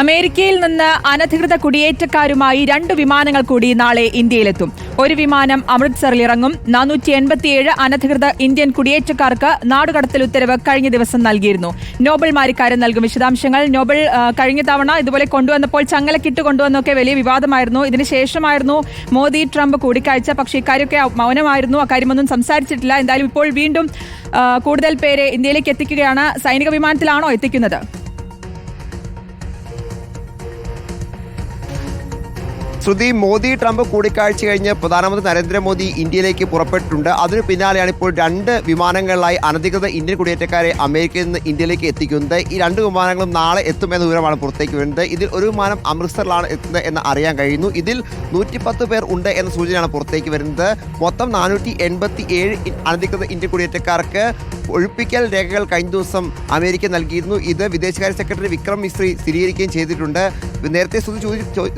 അമേരിക്കയിൽ നിന്ന് അനധികൃത കുടിയേറ്റക്കാരുമായി രണ്ട് വിമാനങ്ങൾ കൂടി നാളെ ഇന്ത്യയിലെത്തും. ഒരു വിമാനം അമൃത്സറിൽ ഇറങ്ങും. നാനൂറ്റി എൺപത്തിയേഴ് അനധികൃത ഇന്ത്യൻ കുടിയേറ്റക്കാർക്ക് നാടുകടത്തൽ ഉത്തരവ് കഴിഞ്ഞ ദിവസം നൽകിയിരുന്നു. നോബൽ മാരിക്കാരൻ നൽകും വിശദാംശങ്ങൾ. നോബൽ കഴിഞ്ഞ തവണ ഇതുപോലെ കൊണ്ടുവന്നപ്പോൾ ചങ്ങലക്കിട്ട് കൊണ്ടുവന്നൊക്കെ വലിയ വിവാദമായിരുന്നു. ഇതിനുശേഷമായിരുന്നു മോദി ട്രംപ് കൂടിക്കാഴ്ച. പക്ഷേ ഇക്കാര്യമൊക്കെ മൗനമായിരുന്നു. അക്കാര്യമൊന്നും സംസാരിച്ചിട്ടില്ല. എന്തായാലും ഇപ്പോൾ വീണ്ടും കൂടുതൽ പേരെ ഇന്ത്യയിലേക്ക് എത്തിക്കുകയാണ്. സൈനിക വിമാനത്തിലാണോ എത്തിക്കുന്നത്? ശ്രുതി മോദി ട്രംപ് കൂടിക്കാഴ്ച കഴിഞ്ഞ് പ്രധാനമന്ത്രി നരേന്ദ്രമോദി ഇന്ത്യയിലേക്ക് പുറപ്പെട്ടിട്ടുണ്ട്. അതിനു പിന്നാലെയാണ് ഇപ്പോൾ രണ്ട് വിമാനങ്ങളിലായി അനധികൃത ഇന്ത്യൻ കുടിയേറ്റക്കാരെ അമേരിക്കയിൽ നിന്ന് ഇന്ത്യയിലേക്ക് എത്തിക്കുന്നത്. ഈ രണ്ട് വിമാനങ്ങളും നാളെ എത്തുമെന്ന വിവരമാണ് പുറത്തേക്ക് വരുന്നത്. ഇതിൽ ഒരു വിമാനം അമൃത്സറിലാണ് എത്തുന്നത് എന്ന് അറിയാൻ കഴിയുന്നു. ഇതിൽ നൂറ്റിപ്പത്ത് പേർ ഉണ്ട് എന്ന സൂചനയാണ് പുറത്തേക്ക് വരുന്നത്. മൊത്തം നാനൂറ്റി എൺപത്തി ഏഴ് അനധികൃത ഇന്ത്യൻ കുടിയേറ്റക്കാർക്ക് ഒഴിപ്പിക്കൽ രേഖകൾ കഴിഞ്ഞ ദിവസം അമേരിക്ക നൽകിയിരുന്നു. ഇത് വിദേശകാര്യ സെക്രട്ടറി വിക്രം മിശ്രി സ്ഥിരീകരിക്കുകയും ചെയ്തിട്ടുണ്ട്. നേരത്തെ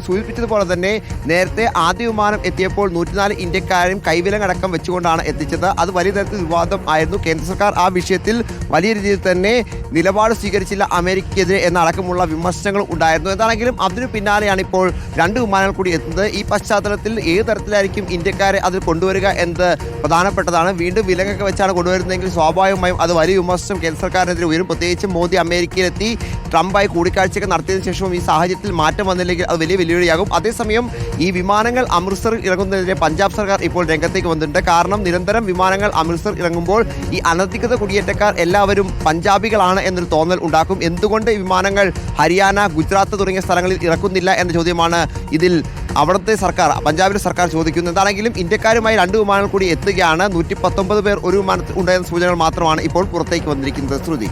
സൂചിപ്പിച്ചതുപോലെ തന്നെ നേരത്തെ ആദ്യ വിമാനം എത്തിയപ്പോൾ നൂറ്റിനാല് ഇന്ത്യക്കാരും കൈവിലങ്ങടക്കം വെച്ചുകൊണ്ടാണ് എത്തിച്ചത്. അത് വലിയ തരത്തിൽ വിവാദം ആയിരുന്നു. കേന്ദ്ര സർക്കാർ ആ വിഷയത്തിൽ വലിയ രീതിയിൽ തന്നെ നിലപാട് സ്വീകരിച്ചില്ല അമേരിക്കയ്ക്കെതിരെ എന്നടക്കമുള്ള വിമർശനങ്ങൾ ഉണ്ടായിരുന്നു. എന്താണെങ്കിലും അതിനു പിന്നാലെയാണ് ഇപ്പോൾ രണ്ട് വിമാനങ്ങൾ കൂടി എത്തുന്നത്. ഈ പശ്ചാത്തലത്തിൽ ഏത് തരത്തിലായിരിക്കും ഇന്ത്യക്കാരെ അതിൽ കൊണ്ടുവരിക എന്നത് പ്രധാനപ്പെട്ടതാണ്. വീണ്ടും വിലങ്ങൊക്കെ വെച്ചാണ് കൊണ്ടുവരുന്നതെങ്കിൽ സ്വാഭാവികമായും അത് വലിയ വിമർശനം കേന്ദ്ര സർക്കാരിനെതിരെ ഉയരും. പ്രത്യേകിച്ചും മോദി അമേരിക്കയിലെത്തി. ട്രംപായി കൂടിക്കാഴ്ചയൊക്കെ നടത്തിയതിനു ശേഷവും ഈ സാഹചര്യത്തിൽ മാറ്റം വന്നില്ലെങ്കിൽ അത് വലിയ വെല്ലുവിളിയാകും. അതേസമയം ഈ വിമാനങ്ങൾ അമൃത്സറിൽ ഇറങ്ങുന്നതിനെതിരെ പഞ്ചാബ് സർക്കാർ ഇപ്പോൾ രംഗത്തേക്ക് വന്നിട്ടുണ്ട്. കാരണം നിരന്തരം വിമാനങ്ങൾ അമൃത്സർ ഇറങ്ങുമ്പോൾ ഈ അനധികൃത കുടിയേറ്റക്കാർ എല്ലാവരും പഞ്ചാബികളാണ് എന്നൊരു തോന്നൽ ഉണ്ടാക്കും. എന്തുകൊണ്ട് വിമാനങ്ങൾ ഹരിയാന ഗുജറാത്ത് തുടങ്ങിയ സ്ഥലങ്ങളിൽ ഇറക്കുന്നില്ല എന്ന ചോദ്യമാണ് ഇതിൽ അവിടുത്തെ സർക്കാർ പഞ്ചാബിലെ സർക്കാർ ചോദിക്കുന്നത്. എന്താണെങ്കിലും ഇന്ത്യക്കാരുമായി രണ്ട് വിമാനങ്ങൾ കൂടി എത്തുകയാണ്. നൂറ്റി പത്തൊമ്പത് പേർ ഒരു വിമാനത്തിൽ ഉണ്ടായിരുന്ന സൂചനകൾ മാത്രമാണ് ഇപ്പോൾ പുറത്തേക്ക് വന്നിരിക്കുന്നത്. ശ്രുതി.